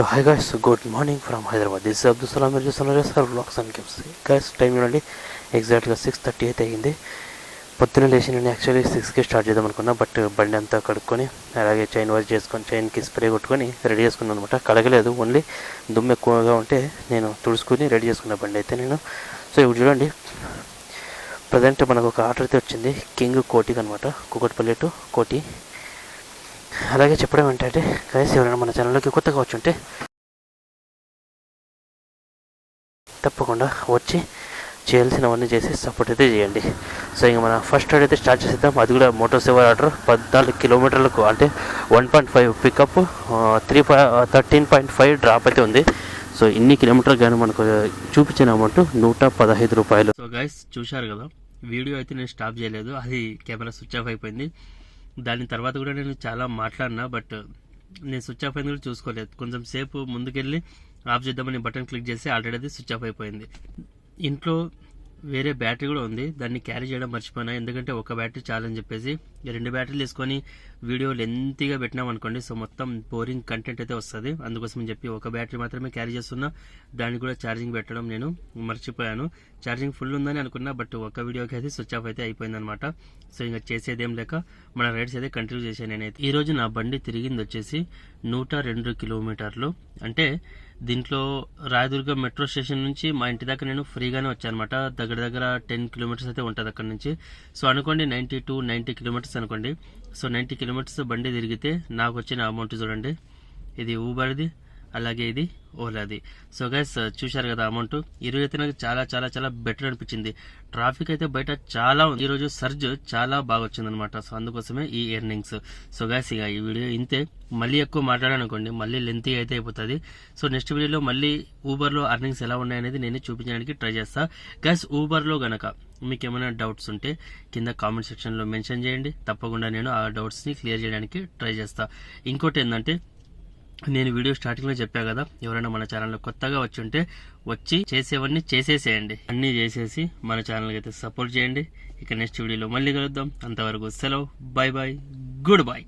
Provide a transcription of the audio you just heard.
So hi guys good morning from Hyderabad this Abdul Salam మీరు చూస్తున్నారు sir vlogs and games guys time చూడండి ఎగ్జాక్ట్గా six thirty అయితే అయ్యింది పొద్దున లేచి నేను యాక్చువల్లీ సిక్స్కి స్టార్ట్ చేద్దాం అనుకున్నా బట్ బండి అంతా కడుక్కొని అలాగే చైన్ వాష్ చేసుకొని చైన్కి స్ప్రే కొట్టుకొని రెడీ చేసుకున్నాను అనమాట కడగలేదు ఓన్లీ దుమ్ము ఎక్కువగా ఉంటే నేను తుడుచుకుని రెడీ చేసుకున్న బండి అయితే నేను. సో ఇప్పుడు చూడండి. ప్రజెంట్ మనకు ఒక ఆర్డర్ అయితే వచ్చింది కింగ్ కోటికి అనమాట కుకట్పల్లి టు కోటి. అలాగే చెప్పడం ఏంటంటే గైస్ ఎవరైనా మన ఛానల్లోకి కొత్తగా వచ్చి ఉంటే తప్పకుండా వచ్చి చేయాల్సినవన్నీ చేసి సపోర్ట్ అయితే చేయండి. సో ఇంకా మన ఫస్ట్ రైడ్ అయితే స్టార్ట్ చేసేద్దాం. అది కూడా మోటో సేవర్ ఆర్డర్ పద్నాలుగు కిలోమీటర్లకు అంటే one point five pickup three thirteen point five drop అయితే ఉంది. సో ఇన్ని కిలోమీటర్ కానీ మనకు చూపించిన అమౌంట్ నూట పదహైదు రూపాయలు. సో గైస్ చూశారు కదా వీడియో అయితే నేను స్టాప్ చేయలేదు. అది కెమెరా స్విచ్ ఆఫ్ అయిపోయింది. దాని తర్వాత కూడా నేను చాలా మాట్లాడినా బట్ నేను స్విచ్ ఆఫ్ అయింది కూడా చూసుకోలేదు. కొంచెం సేపు ముందుకెళ్ళి ఆఫ్ చేద్దామని బటన్ క్లిక్ చేసి ఆల్రెడీ అది స్విచ్ ఆఫ్ అయిపోయింది. ఇంట్లో వేరే బ్యాటరీ కూడా ఉంది. దాన్ని క్యారీ చేయడం మర్చిపోయినా. ఎందుకంటే ఒక బ్యాటరీ చాలని చెప్పేసి రెండు బ్యాటరీలు తీసుకొని వీడియో లెంతీగా పెట్టినాం అనుకోండి. సో మొత్తం బోరింగ్ కంటెంట్ అయితే వస్తుంది. అందుకోసం చెప్పి ఒక బ్యాటరీ మాత్రమే క్యారీ చేస్తున్నా. దానికి కూడా ఛార్జింగ్ పెట్టడం నేను మర్చిపోయాను. ఛార్జింగ్ ఫుల్ ఉందని అనుకున్నా బట్ ఒక వీడియోకి అయితే స్విచ్ ఆఫ్ అయితే అయిపోయింది అనమాట సో ఇంకా చేసేదేం లేక మన రైడ్స్ అయితే కంటిన్యూ చేశాను నేనైతే. ఈ రోజు నా బండి తిరిగింది వచ్చేసి నూట రెండు కిలోమీటర్లు. అంటే దీంట్లో రాయదుర్గ మెట్రో స్టేషన్ నుంచి మా ఇంటి దాకా నేను ఫ్రీగానే వచ్చానమాట దగ్గర దగ్గర టెన్ కిలోమీటర్స్ అయితే ఉంటుంది అక్కడ నుంచి. సో అనుకోండి నైంటీ టు నైంటీ కిలోమీటర్స్ అనుకోండి. సో నైంటీ కిలోమీటర్స్ బండి తిరిగితే నాకు వచ్చిన అమౌంట్ చూడండి. ఇది ఊబర్ది అలాగే ఇది ఓలాది సో గైస్ చూశారు కదా అమౌంట్? ఈరోజు అయితే నాకు చాలా చాలా చాలా బెటర్ అనిపించింది. ట్రాఫిక్ అయితే బయట చాలా ఉంది. ఈరోజు సర్జ్ చాలా బాగా వచ్చింది అనమాట సో అందుకోసమే ఈ ఎర్నింగ్స్ సో గైస్ ఇక ఈ వీడియో ఇంతే. మళ్ళీ ఎక్కువ మాట్లాడాలనుకోండి మళ్ళీ లెంతీ అయితే అయిపోతుంది. సో నెక్స్ట్ వీడియోలో మళ్ళీ ఊబర్లో అర్నింగ్స్ ఎలా ఉన్నాయనేది నేను చూపించడానికి ట్రై చేస్తా. గైస్ ఊబర్లో గనక మీకు ఏమైనా డౌట్స్ ఉంటే కింద కామెంట్ సెక్షన్లో మెన్షన్ చేయండి. తప్పకుండా నేను ఆ డౌట్స్ని క్లియర్ చేయడానికి ట్రై చేస్తా. ఇంకోటి ఏంటంటే నేను వీడియో స్టార్టింగ్లో చెప్పా కదా ఎవరైనా మన ఛానల్లో కొత్తగా వచ్చి ఉంటే వచ్చి చేసేవన్నీ చేసేసేయండి. అన్నీ చేసేసి మన ఛానల్కి అయితే సపోర్ట్ చేయండి. ఇక నెక్స్ట్ వీడియోలో మళ్ళీ కలుద్దాం. అంతవరకు సెలవు. Bye bye good bye